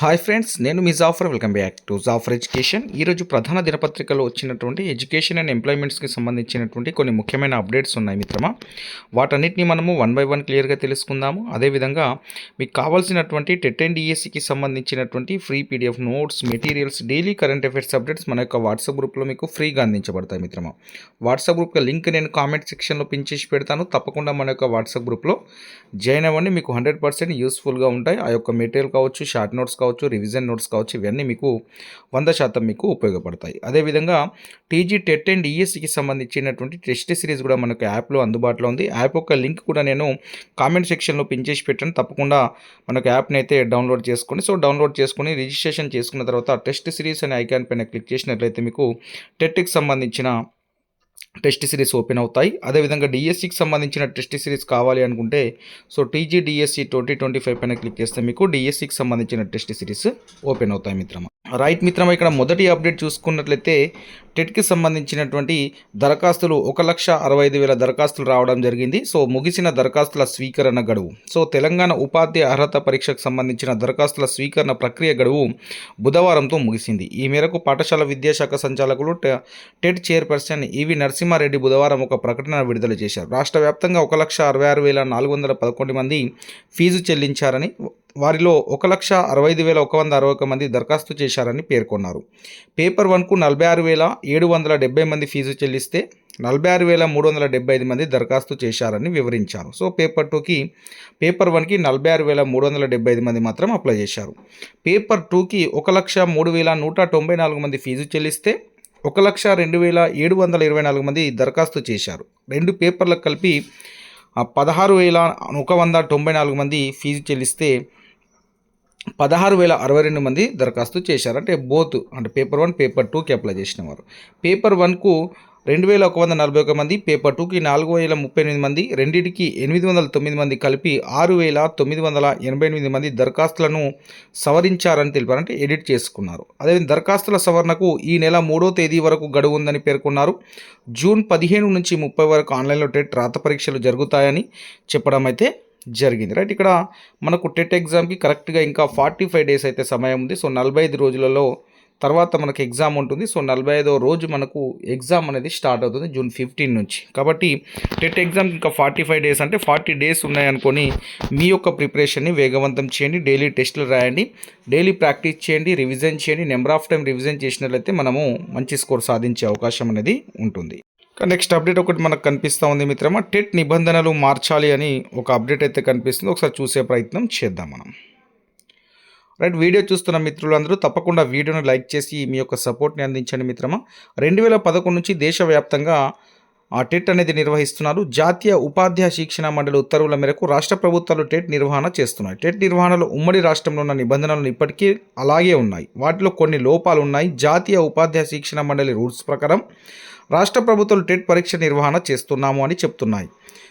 Hi friends నేను మీ Jafar welcome back to Jafar education ఈరోజు ప్రధాన దినపత్రికలో వచ్చినటువంటి ఎడ్యుకేషన్ అండ్ ఎంప్లాయ్మెంట్స్కి సంబంధించినటువంటి కొన్ని ముఖ్యమైన అప్డేట్స్ ఉన్నాయి మిత్రమా. వాటన్నిటిని మనము వన్ బై వన్ క్లియర్గా తెలుసుకుందాము. అదేవిధంగా మీకు కావాల్సినటువంటి టెట్ అండ్ డిఎస్సికి సంబంధించినటువంటి free PDF notes materials daily current affairs updates మన యొక్క వాట్సాప్ గ్రూప్లో మీకు ఫ్రీగా అందించబడతాయి మిత్రమా. వాట్సాప్ గ్రూప్ లింక్ నేను కామెంట్ సెక్షన్లో పించేసి పెడతాను. తప్పకుండా మన యొక్క వాట్సాప్ గ్రూప్లో జాయిన్ అవ్వండి. మీకు హండ్రెడ్ పర్సెంట్ యూస్ఫుల్గా ఉంటాయి. ఆ యొక్క మెటీరియల్ కావచ్చు షార్ట్ నోట్స్ కావచ్చు రివిజన్ నోట్స్ కావచ్చు ఇవన్నీ మీకు వంద శాతం మీకు ఉపయోగపడతాయి. అదేవిధంగా టీజీ టెట్ అండ్ ఈఎస్సికి సంబంధించినటువంటి టెస్ట్ సిరీస్ కూడా మనకు యాప్లో అందుబాటులో ఉంది. యాప్ యొక్క లింక్ కూడా నేను కామెంట్ సెక్షన్లో పిన్ చేసి పెట్టాను తప్పకుండా మనకు యాప్ని అయితే డౌన్లోడ్ చేసుకోండి. సో డౌన్లోడ్ చేసుకుని రిజిస్ట్రేషన్ చేసుకున్న తర్వాత టెస్ట్ సిరీస్ అనే ఐకాన్ పైన క్లిక్ చేసినట్లయితే మీకు టెట్కి సంబంధించిన టెస్ట్ సిరీస్ ఓపెన్ అవుతాయి. అదేవిధంగా డిఎస్సికి సంబంధించిన టెస్ట్ సిరీస్ కావాలి అనుకుంటే so TG DSC twenty twenty five పైన క్లిక్ చేస్తే మీకు డిఎస్సికి సంబంధించిన టెస్ట్ సిరీస్ ఓపెన్ అవుతాయి మిత్రమా. రైట్ మిత్రం ఇక్కడ మొదటి అప్డేట్ చూసుకున్నట్లయితే టెట్కి సంబంధించినటువంటి దరఖాస్తులు ఒక లక్ష అరవై ఐదు వేల దరఖాస్తులు రావడం జరిగింది. సో ముగిసిన దరఖాస్తుల స్వీకరణ గడువు. సో తెలంగాణ ఉపాధ్యాయ అర్హత పరీక్షకు సంబంధించిన దరఖాస్తుల స్వీకరణ ప్రక్రియ గడువు బుధవారంతో ముగిసింది. ఈ మేరకు పాఠశాల విద్యాశాఖ సంచాలకులు టె- టెట్ చైర్పర్సన్ ఈవి నరసింహారెడ్డి బుధవారం ఒక ప్రకటన విడుదల చేశారు. రాష్ట్ర వ్యాప్తంగా ఒక లక్ష అరవై ఆరు వేల నాలుగు వందల పదకొండు మంది ఫీజు చెల్లించారని వారిలో ఒక లక్ష అరవై ఐదు వేల ఒక వంద అరవై ఒక మంది దరఖాస్తు చేశారని పేర్కొన్నారు. పేపర్ వన్కు నలభై ఆరు వేల ఏడు వందల డెబ్బై మంది ఫీజు చెల్లిస్తే నలభై ఆరు వేల మూడు వందల డెబ్బై ఐదు మంది దరఖాస్తు చేశారని వివరించారు. సో పేపర్ టూకి పేపర్ వన్కి నలభై ఆరు వేల మూడు వందల డెబ్బై ఐదు మంది మాత్రం అప్లై చేశారు. పేపర్ టూకి ఒక లక్ష మూడు వేల నూట తొంభై నాలుగు మంది ఫీజు చెల్లిస్తే ఒక లక్ష రెండు వేల ఏడు వందల ఇరవై నాలుగు మంది దరఖాస్తు చేశారు. రెండు పేపర్లకు కలిపి పదహారు వేల ఒక వంద తొంభై నాలుగు మంది ఫీజు చెల్లిస్తే పదహారు వేల అరవై రెండు మంది దరఖాస్తు చేశారు. అంటే బోత్ అంటే పేపర్ వన్ పేపర్ టూకి అప్లై చేసిన వారు. పేపర్ వన్కు రెండు వేల ఒక వంద నలభై ఒక మంది పేపర్ టూకి నాలుగు వేల ముప్పై ఎనిమిది మంది రెండింటికి ఎనిమిది వందల తొమ్మిది మంది కలిపి ఆరు వేల తొమ్మిది వందల ఎనభై ఎనిమిది మంది దరఖాస్తులను సవరించారని తెలిపారు. అంటే ఎడిట్ చేసుకున్నారు. అదేవిధంగా దరఖాస్తుల సవరణకు ఈ నెల మూడో తేదీ వరకు గడువు ఉందని పేర్కొన్నారు. జూన్ పదిహేను నుంచి ముప్పై వరకు ఆన్లైన్లో టెట్ రాత పరీక్షలు జరుగుతాయని చెప్పడం అయితే జరిగింది. రైట్ ఇక్కడ మనకు టెట్ ఎగ్జామ్కి కరెక్ట్గా ఇంకా ఫార్టీ ఫైవ్ డేస్ అయితే సమయం ఉంది. సో నలభై ఐదు రోజులలో తర్వాత మనకు ఎగ్జామ్ ఉంటుంది. సో నలభై ఐదో రోజు మనకు ఎగ్జామ్ అనేది స్టార్ట్ అవుతుంది జూన్ ఫిఫ్టీన్ నుంచి. కాబట్టి టెట్ ఎగ్జామ్ ఇంకా ఫార్టీ ఫైవ్ డేస్ అంటే ఫార్టీ డేస్ ఉన్నాయనుకొని మీ యొక్క ప్రిపరేషన్ని వేగవంతం చేయండి. డైలీ టెస్టులు రాయండి. డైలీ ప్రాక్టీస్ చేయండి రివిజన్ చేయండి. నెంబర్ ఆఫ్ టైం రివిజన్ చేసినట్లయితే మనము మంచి స్కోర్ సాధించే అవకాశం అనేది ఉంటుంది. నెక్స్ట్ అప్డేట్ ఒకటి మనకు కనిపిస్తూ ఉంది మిత్రమా. టెట్ నిబంధనలు మార్చాలి అని ఒక అప్డేట్ అయితే కనిపిస్తుంది. ఒకసారి చూసే ప్రయత్నం చేద్దాం మనం. రైట్ వీడియో చూస్తున్న మిత్రులందరూ తప్పకుండా వీడియోను లైక్ చేసి మీ యొక్క సపోర్ట్ని అందించండి మిత్రమా. రెండు వేల పదకొండు నుంచి దేశవ్యాప్తంగా ఆ టెట్ అనేది నిర్వహిస్తున్నారు. జాతీయ ఉపాధ్యాయ శిక్షణ మండలి ఉత్తర్వుల మేరకు రాష్ట్ర ప్రభుత్వాలు టెట్ నిర్వహణ చేస్తున్నాయి. టెట్ నిర్వహణలో ఉమ్మడి రాష్ట్రంలో ఉన్న నిబంధనలు ఇప్పటికీ అలాగే ఉన్నాయి. వాటిలో కొన్ని లోపాలు ఉన్నాయి. జాతీయ ఉపాధ్యాయ శిక్షణ మండలి రూల్స్ ప్రకారం రాష్ట్ర ప్రభుత్వాలు టెట్ పరీక్ష నిర్వహణ చేస్తున్నాము అని చెప్తున్నాయి.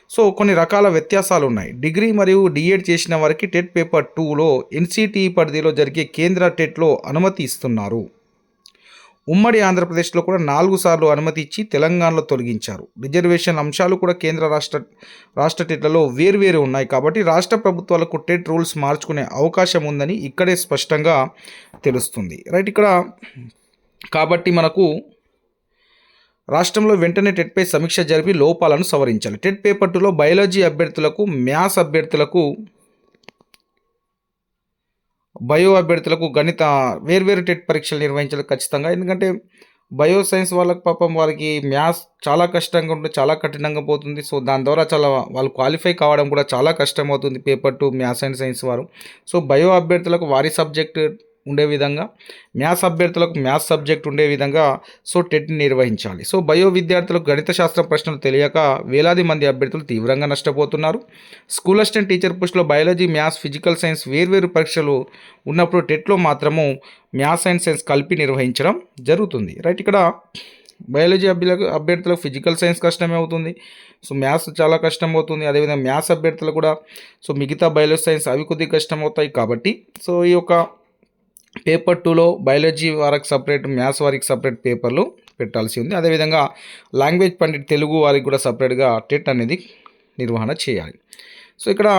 సో కొన్ని రకాల వ్యత్యాసాలు ఉన్నాయి. డిగ్రీ మరియు డిఎడ్ చేసిన వారికి టెట్ పేపర్ టూలో ఎన్సిటిఈ పరిధిలో జరిగే కేంద్ర టెట్లో అనుమతి ఇస్తున్నారు. ఉమ్మడి ఆంధ్రప్రదేశ్లో కూడా నాలుగు సార్లు అనుమతి ఇచ్చి తెలంగాణలో తొలగించారు. రిజర్వేషన్ అంశాలు కూడా కేంద్ర రాష్ట్ర రాష్ట్ర టెట్లలో వేరువేరు ఉన్నాయి కాబట్టి రాష్ట్ర ప్రభుత్వాలకు టెట్ రూల్స్ మార్చుకునే అవకాశం ఉందని ఇక్కడే స్పష్టంగా తెలుస్తుంది. రైట్ ఇక్కడ కాబట్టి మనకు రాష్ట్రంలో వెంటనే టెట్పై సమీక్ష జరిపి లోపాలను సవరించాలి. టెట్ పేపర్ టూలో బయాలజీ అభ్యర్థులకు మ్యాథ్స్ అభ్యర్థులకు బయో అభ్యర్థులకు గణిత వేర్వేరు టెట్ పరీక్షలు నిర్వహించాలి ఖచ్చితంగా. ఎందుకంటే బయో సైన్స్ వాళ్ళకి పాపం వారికి మ్యాథ్స్ చాలా కష్టంగా ఉంటుంది చాలా కఠినంగా పోతుంది. సో దాని ద్వారా చాలా వాళ్ళు క్వాలిఫై కావడం కూడా చాలా కష్టం అవుతుంది paper two maths and science వారు. సో బయో అభ్యర్థులకు వారి సబ్జెక్ట్ ఉండే విధంగా మ్యాథ్స్ అభ్యర్థులకు మ్యాథ్స్ సబ్జెక్ట్ ఉండే విధంగా సో టెట్ని నిర్వహించాలి. సో బయో విద్యార్థులకు గణిత శాస్త్ర ప్రశ్నలు తెలియక వేలాది మంది అభ్యర్థులు తీవ్రంగా నష్టపోతున్నారు. స్కూల్ అసిస్టెంట్ టీచర్ పోస్టులో బయాలజీ మ్యాథ్స్ ఫిజికల్ సైన్స్ వేర్వేరు పరీక్షలు ఉన్నప్పుడు టెట్లో మాత్రము మ్యాథ్స్ అండ్ సైన్స్ కలిపి నిర్వహించడం జరుగుతుంది. రైట్ ఇక్కడ బయాలజీ అభ్యులకు అభ్యర్థులకు ఫిజికల్ సైన్స్ కష్టమే అవుతుంది. సో మ్యాథ్స్ చాలా కష్టం అవుతుంది. అదేవిధంగా మ్యాథ్స్ అభ్యర్థులు కూడా సో మిగతా బయాలజీ సైన్స్ అవి కొద్దిగా కష్టం అవుతాయి కాబట్టి. సో ఈ యొక్క పేపర్ టూలో బయాలజీ వారికి సపరేట్ మ్యాథ్స్ వారికి సపరేట్ పేపర్లు పెట్టాల్సి ఉంది. అదేవిధంగా లాంగ్వేజ్ పండిట్ తెలుగు వారికి కూడా సపరేట్గా టెట్ అనేది నిర్వహణ చేయాలి. సో ఇక్కడ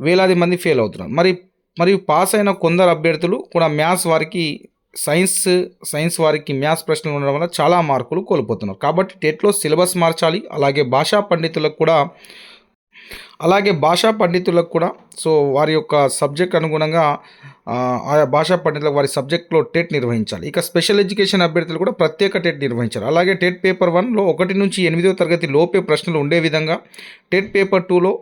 వేలాది మంది ఫెయిల్ అవుతున్నారు. మరి మరియు పాస్ అయిన కొందరు అభ్యర్థులు కూడా మ్యాథ్స్ వారికి సైన్స్ సైన్స్ వారికి మ్యాథ్స్ ప్రశ్నలు ఉండడం వల్ల చాలా మార్కులు కోల్పోతున్నారు. కాబట్టి టెట్లో సిలబస్ మార్చాలి అలాగే భాషా పండితులకు కూడా అలాగే భాషా పండితులకు కూడా సో వారి యొక్క సబ్జెక్ట్ అనుగుణంగా ఆ, ఆయా భాషా పండితులకు వారి సబ్జెక్ట్లో టెట్ నిర్వహించాలి. ఇక స్పెషల్ ఎడ్యుకేషన్ అభ్యర్థులు కూడా ప్రత్యేక టెట్ నిర్వహించాలి. అలాగే టెట్ పేపర్ వన్లో ఒకటి నుంచి ఎనిమిదో తరగతి లోపే ప్రశ్నలు ఉండే విధంగా టెట్ పేపర్ టూలో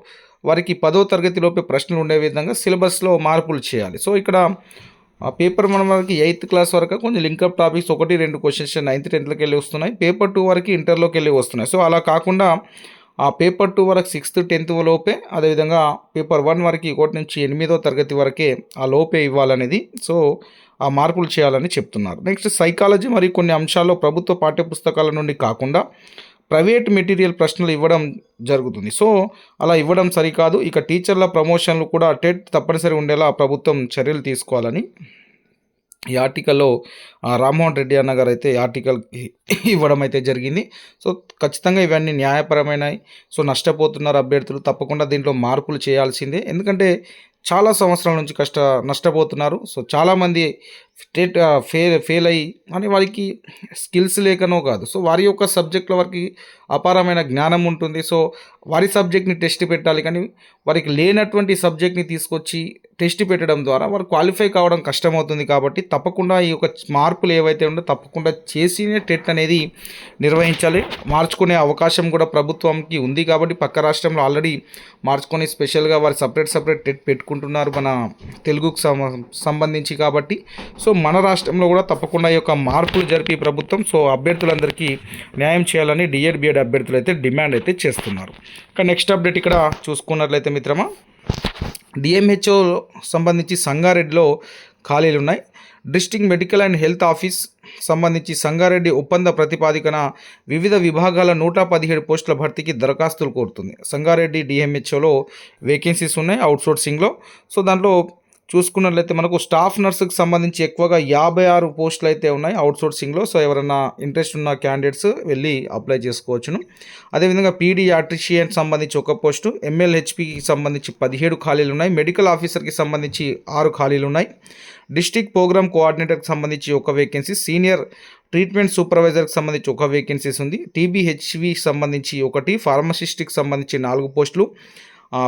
వారికి పదో తరగతి లోపే ప్రశ్నలు ఉండే విధంగా సిలబస్లో మార్పులు చేయాలి. సో ఇక్కడ ఆ పేపర్ వన్ వరకు ఎయిత్ క్లాస్ వరకు కొంచెం లింకప్ టాపిక్స్ ఒకటి రెండు క్వశ్చన్స్ నైన్త్ టెన్త్లోకి వెళ్ళి వస్తున్నాయి. పేపర్ టూ వరకు ఇంటర్లోకి వెళ్ళి వస్తున్నాయి. సో అలా కాకుండా ఆ పేపర్ టూ వరకు సిక్స్త్ టెన్త్ లోపే అదేవిధంగా పేపర్ వన్ వరకు ఒకటి నుంచి ఎనిమిదో తరగతి వరకే ఆ లోపే ఇవ్వాలనేది. సో ఆ మార్పులు చేయాలని చెప్తున్నారు. నెక్స్ట్ సైకాలజీ మరియు కొన్ని అంశాల్లో ప్రభుత్వ పాఠ్యపుస్తకాల నుండి కాకుండా ప్రైవేట్ మెటీరియల్ ప్రశ్నలు ఇవ్వడం జరుగుతుంది. సో అలా ఇవ్వడం సరికాదు. ఇక టీచర్ల ప్రమోషన్లు కూడా టెట్ తప్పనిసరి ఉండేలా ప్రభుత్వం చర్యలు తీసుకోవాలని ఈ ఆర్టికల్లో రామ్మోహన్ రెడ్డి అన్న గారు అయితే ఆర్టికల్ ఇవ్వడం అయితే జరిగింది. సో ఖచ్చితంగా ఇవన్నీ న్యాయపరమైనవి సో నష్టపోతున్నారు అభ్యర్థులు. తప్పకుండా దీంట్లో మార్పులు చేయాల్సిందే. ఎందుకంటే చాలా సంవత్సరాల నుంచి కష్ట నష్టపోతున్నారు. సో చాలామంది స్టేట్ ఫెయిల్ ఫెయిల్ అయ్యి అని వారికి స్కిల్స్ లేకనో కాదు. సో వారి యొక్క సబ్జెక్ట్లో వారికి అపారమైన జ్ఞానం ఉంటుంది. సో వారి సబ్జెక్ట్ని టెస్ట్ పెట్టాలి. కానీ వారికి లేనటువంటి సబ్జెక్ట్ని తీసుకొచ్చి టెస్ట్ పెట్టడం ద్వారా వారు క్వాలిఫై కావడం కష్టమవుతుంది కాబట్టి తప్పకుండా ఈ యొక్క మార్పులు ఏవైతే ఉందో తప్పకుండా చేసినే టెట్ అనేది నిర్వహించాలి. మార్చుకునే అవకాశం కూడా ప్రభుత్వంకి ఉంది కాబట్టి పక్క రాష్ట్రంలో ఆల్రెడీ మార్చుకొని స్పెషల్గా వారు సపరేట్ సపరేట్ టెట్ పెట్టుకుంటున్నారు మన తెలుగుకు సం- సంబంధించి కాబట్టి. సో మన రాష్ట్రంలో కూడా తప్పకుండా ఈ యొక్క మార్పులు జరిపి ప్రభుత్వం సో అభ్యర్థులందరికీ న్యాయం చేయాలని డిఎడ్ బిఎడ్ అభ్యర్థులు అయితే డిమాండ్ అయితే చేస్తున్నారు. ఇక నెక్స్ట్ అప్డేట్ ఇక్కడ చూసుకున్నట్లయితే మిత్రమా డిఎంహెచ్ఓ సంబంధించి సంగారెడ్డిలో ఖాళీలు ఉన్నాయి. District medical and health office సంబంధించి సంగారెడ్డి ఒప్పంద ప్రతిపాదికన వివిధ విభాగాల నూట పదిహేడు పోస్టుల భర్తీకి దరఖాస్తులు కోరుతుంది. సంగారెడ్డి డిఎంహెచ్ఓలో వేకెన్సీస్ ఉన్నాయి అవుట్సోర్సింగ్లో. సో దాంట్లో చూసుకున్నట్లయితే మనకు స్టాఫ్ నర్సుకు సంబంధించి ఎక్కువగా యాభై ఆరు పోస్టులు అయితే ఉన్నాయి అవుట్సోర్సింగ్లో. సో ఎవరైనా ఇంట్రెస్ట్ ఉన్న క్యాండిడేట్స్ వెళ్ళి అప్లై చేసుకోవచ్చును. అదేవిధంగా పీడియాట్రిషియన్ సంబంధించి ఒక పోస్టు ఎంఎల్హెచ్పికి సంబంధించి పదిహేడు ఖాళీలు ఉన్నాయి. మెడికల్ ఆఫీసర్కి సంబంధించి ఆరు ఖాళీలు ఉన్నాయి. డిస్ట్రిక్ట్ ప్రోగ్రామ్ కోఆర్డినేటర్కి సంబంధించి ఒక వేకెన్సీ సీనియర్ ట్రీట్మెంట్ సూపర్వైజర్కి సంబంధించి ఒక వేకెన్సీస్ ఉంది. టీబీహెచ్వికి సంబంధించి ఒకటి ఫార్మసిస్ట్కి సంబంధించి నాలుగు పోస్టులు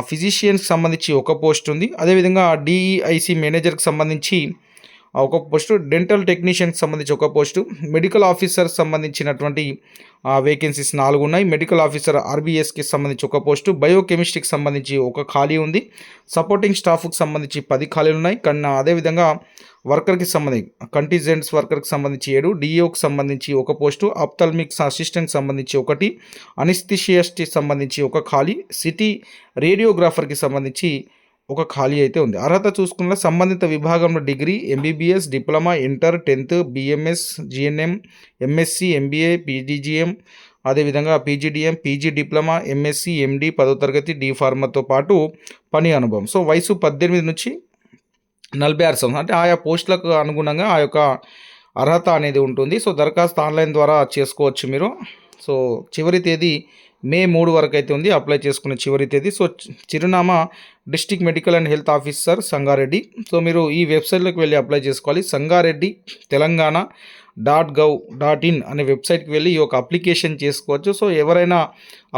ఫిజిషియన్స్కి సంబంధించి ఒక పోస్ట్ ఉంది. అదేవిధంగా డిఈఐసి మేనేజర్కి సంబంధించి ఒక పోస్టు డెంటల్ టెక్నీషియన్కి సంబంధించి ఒక పోస్టు మెడికల్ ఆఫీసర్ సంబంధించినటువంటి వేకెన్సీస్ నాలుగు ఉన్నాయి. మెడికల్ ఆఫీసర్ ఆర్బీఎస్కి సంబంధించి ఒక పోస్టు బయోకెమిస్ట్రీకి సంబంధించి ఒక ఖాళీ ఉంది. సపోర్టింగ్ స్టాఫ్కి సంబంధించి పది ఖాళీలు ఉన్నాయి. కన్నా అదేవిధంగా వర్కర్కి సంబంధించి కంటిజెంట్స్ వర్కర్కి సంబంధించి ఏడు డిఓకి సంబంధించి ఒక పోస్టు అప్థల్మిక్స్ అసిస్టెంట్ సంబంధించి ఒకటి అనిస్థిషియస్టి సంబంధించి ఒక ఖాళీ సిటీ రేడియోగ్రాఫర్కి సంబంధించి ఒక ఖాళీ అయితే ఉంది. అర్హత చూసుకున్న సంబంధిత విభాగంలో degree MBBS diploma inter tenth BMS GNM MSc MBA PGGM అదేవిధంగా PGDM PG diploma MSc MD పదో తరగతి డి ఫార్మాతో పాటు పని అనుభవం. సో వయసు పద్దెనిమిది నుంచి నలభై ఆరు సంవత్సరం అంటే ఆయా పోస్టులకు అనుగుణంగా ఆ యొక్క అర్హత అనేది ఉంటుంది. సో దరఖాస్తు ఆన్లైన్ ద్వారా చేసుకోవచ్చు మీరు. సో చివరి తేదీ మే మూడు వరకు అయితే ఉంది. అప్లై చేసుకునే చివరి తేదీ. సో చిరునామా district medical and health officer Sangareddy. So మీరు ఈ వెబ్సైట్లోకి వెళ్ళి అప్లై చేసుకోవాలి. Sangareddy Telangana dot gov dot in అనే వెబ్సైట్కి వెళ్ళి ఈ యొక్క అప్లికేషన్ చేసుకోవచ్చు. సో ఎవరైనా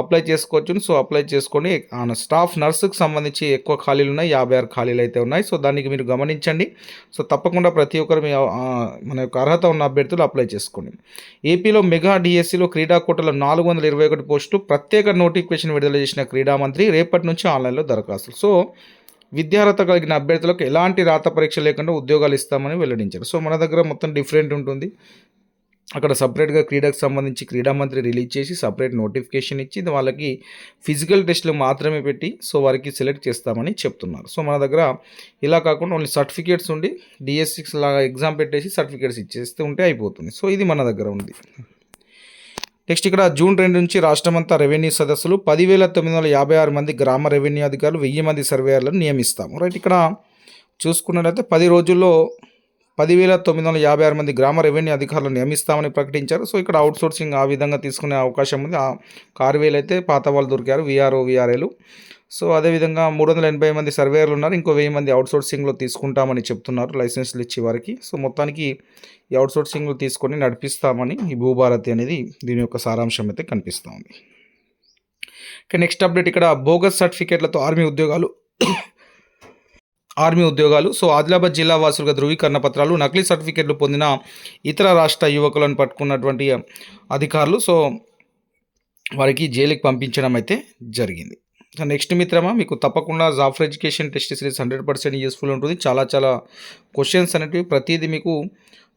అప్లై చేసుకోవచ్చు సో అప్లై చేసుకొని ఆ స్టాఫ్ నర్సుకు సంబంధించి ఎక్కువ ఖాళీలు ఉన్నాయి యాభై ఆరు ఖాళీలు అయితే ఉన్నాయి. సో దానికి మీరు గమనించండి. సో తప్పకుండా ప్రతి ఒక్కరు మీ మన యొక్క అర్హత ఉన్న అభ్యర్థులు అప్లై చేసుకోండి. ఏపీలో మెగా డిఎస్సిలో క్రీడా కోటలో నాలుగు వందల ఇరవై ఒకటి పోస్టులు ప్రత్యేక నోటిఫికేషన్ విడుదల చేసిన క్రీడా మంత్రి రేపటి నుంచి ఆన్లైన్లో దరఖాస్తులు. సో విద్యార్హత కలిగిన అభ్యర్థులకు ఎలాంటి రాత పరీక్ష లేకుండా ఉద్యోగాలు ఇస్తామని వెల్లడించారు. సో మన దగ్గర మొత్తం డిఫరెంట్ ఉంటుంది. అక్కడ సపరేట్గా క్రీడకు సంబంధించి క్రీడా మంత్రి రిలీజ్ చేసి సపరేట్ నోటిఫికేషన్ ఇచ్చి వాళ్ళకి ఫిజికల్ టెస్ట్లు మాత్రమే పెట్టి సో వారికి సెలెక్ట్ చేస్తామని చెప్తున్నారు. సో మన దగ్గర ఇలా కాకుండా ఓన్లీ సర్టిఫికేట్స్ ఉండి డిఎస్సిక్స్ లాగా ఎగ్జామ్ పెట్టేసి సర్టిఫికేట్స్ ఇచ్చేస్తే ఉంటే అయిపోతుంది. సో ఇది మన దగ్గర ఉంది. నెక్స్ట్ ఇక్కడ జూన్ రెండు నుంచి రాష్ట్రమంతా రెవెన్యూ సదస్సులు పదివేల తొమ్మిది వందల యాభై ఆరు మంది గ్రామ రెవెన్యూ అధికారులు వెయ్యి మంది సర్వేయర్లను నియమిస్తాము. రైట్ ఇక్కడ చూసుకున్నట్లయితే పది రోజుల్లో పదివేల తొమ్మిది వందల యాభై ఆరు మంది గ్రామ రెవెన్యూ అధికారులను నియమిస్తామని ప్రకటించారు. సో ఇక్కడ అవుట్సోర్సింగ్ ఆ విధంగా తీసుకునే అవకాశం ఉంది. ఆ ఆరు వేలు అయితే పాత వాళ్ళు దొరికారు విఆర్ఓ విఆర్ఏలు సో అదేవిధంగా మూడు వందల ఎనభై మంది సర్వేయర్లు ఉన్నారు. ఇంకో వెయ్యి మంది అవుట్సోర్సింగ్లో తీసుకుంటామని చెప్తున్నారు లైసెన్స్లు ఇచ్చే వారికి. సో మొత్తానికి ఈ అవుట్సోర్సింగ్లు తీసుకొని నడిపిస్తామని ఈ భూభారతి అనేది దీని యొక్క సారాంశం అయితే కనిపిస్తూ ఉంది. ఇక నెక్స్ట్ అప్డేట్ ఇక్కడ బోగస్ సర్టిఫికేట్లతో ఆర్మీ ఉద్యోగాలు ఆర్మీ ఉద్యోగాలు. సో ఆదిలాబాద్ జిల్లా వాసులుగా ధృవీకరణ పత్రాలు నకిలీ సర్టిఫికేట్లు పొందిన ఇతర రాష్ట్ర యువకులను పట్టుకున్నటువంటి అధికారులు. సో వారికి జైలుకి పంపించడం అయితే జరిగింది. నెక్స్ట్ మిత్రమా మీకు తప్పకుండా Jafar education test series hundred percent useful ఉంటుంది. చాలా చాలా క్వశ్చన్స్ అనేటివి ప్రతిదీ మీకు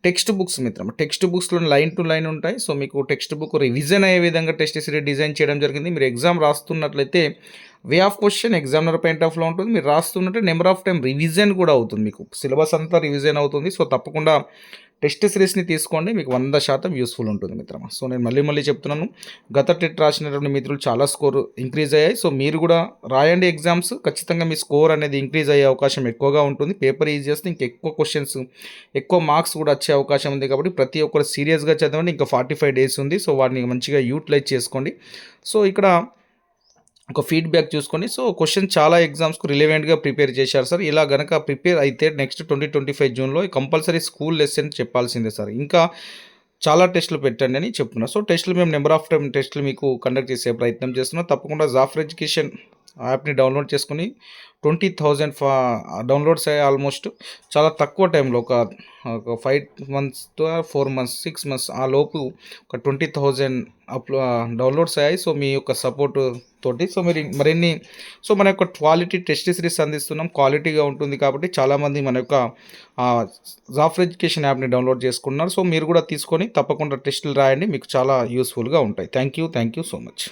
టెక్స్ట్ బుక్స్ మిత్రమా. టెక్స్ట్ బుక్స్లో లైన్ టు లైన్ ఉంటాయి. సో మీకు టెక్స్ట్ బుక్ రివిజన్ అయ్యే విధంగా టెస్ట్ సిరీస్ డిజైన్ చేయడం జరిగింది. మీరు exam రాస్తున్నట్లయితే way of question examiner point ఆఫ్లో ఉంటుంది. మీరు రాస్తున్నట్టే నెంబర్ ఆఫ్ టైం రివిజన్ కూడా అవుతుంది మీకు. సిలబస్ అంతా రివిజన్ అవుతుంది. సో తప్పకుండా టెస్ట్ సిరీస్ని తీసుకోండి. మీకు వంద శాతం యూస్ఫుల్ ఉంటుంది మిత్రమా. సో నేను మళ్ళీ మళ్ళీ చెప్తున్నాను. గత టెట్ రాసినటువంటి మిత్రులు చాలా స్కోర్ ఇంక్రీజ్ అయ్యాయి. సో మీరు కూడా రాయండి ఎగ్జామ్స్. ఖచ్చితంగా మీ స్కోర్ అనేది ఇంక్రీజ్ అయ్యే అవకాశం ఎక్కువగా ఉంటుంది. పేపర్ ఈజీ చేస్తే ఇంకా ఎక్కువ క్వశ్చన్స్ ఎక్కువ మార్క్స్ కూడా వచ్చే అవకాశం ఉంది కాబట్టి ప్రతి ఒక్కరు సీరియస్గా చదవండి. ఇంకా ఫార్టీ ఫైవ్ డేస్ ఉంది. సో వాటిని మంచిగా యూటిలైజ్ చేసుకోండి. సో ఇక్కడ ఒక ఫీడ్బ్యాక్ చూసుకొని సో క్వశ్చన్ చాలా ఎగ్జామ్స్కు రిలవెంట్గా ప్రిపేర్ చేశారు సార్. ఇలా గనక ప్రిపేర్ అయితే నెక్స్ట్ ట్వంటీ ట్వంటీ ఫైవ్ జూన్లో కంపల్సరీ స్కూల్ లెసన్ చెప్పాల్సిందే సార్. ఇంకా చాలా టెస్టులు పెట్టండి అని చెప్తున్నా. సో టెస్టులు మేము నెంబర్ ఆఫ్ టైం టెస్టులు మీకు కండక్ట్ చేసే ప్రయత్నం చేస్తున్నాం. తప్పకుండా జాఫర్ ఎడ్యుకేషన్ యాప్ని డౌన్లోడ్ చేసుకుని ట్వంటీ థౌజండ్ ఫా డౌన్లోడ్స్ అయ్యాయి ఆల్మోస్ట్. చాలా తక్కువ టైంలో ఒక ఒక five months four months six months ఆ లోపు ఒక ట్వంటీ థౌజండ్ అప్లో డౌన్లోడ్స్ అయ్యాయి. సో మీ యొక్క సపోర్ట్ తోటి సో మీరు మరిన్ని సో మన యొక్క క్వాలిటీ టెస్ట్ సిరీస్ అందిస్తున్నాం. క్వాలిటీగా ఉంటుంది కాబట్టి చాలామంది మన యొక్క జాఫర్ ఎడ్యుకేషన్ యాప్ని డౌన్లోడ్ చేసుకున్నారు సో మీరు కూడా తీసుకొని తప్పకుండా టెస్టులు రాయండి. మీకు చాలా యూస్ఫుల్గా ఉంటాయి. Thank you. Thank you so much.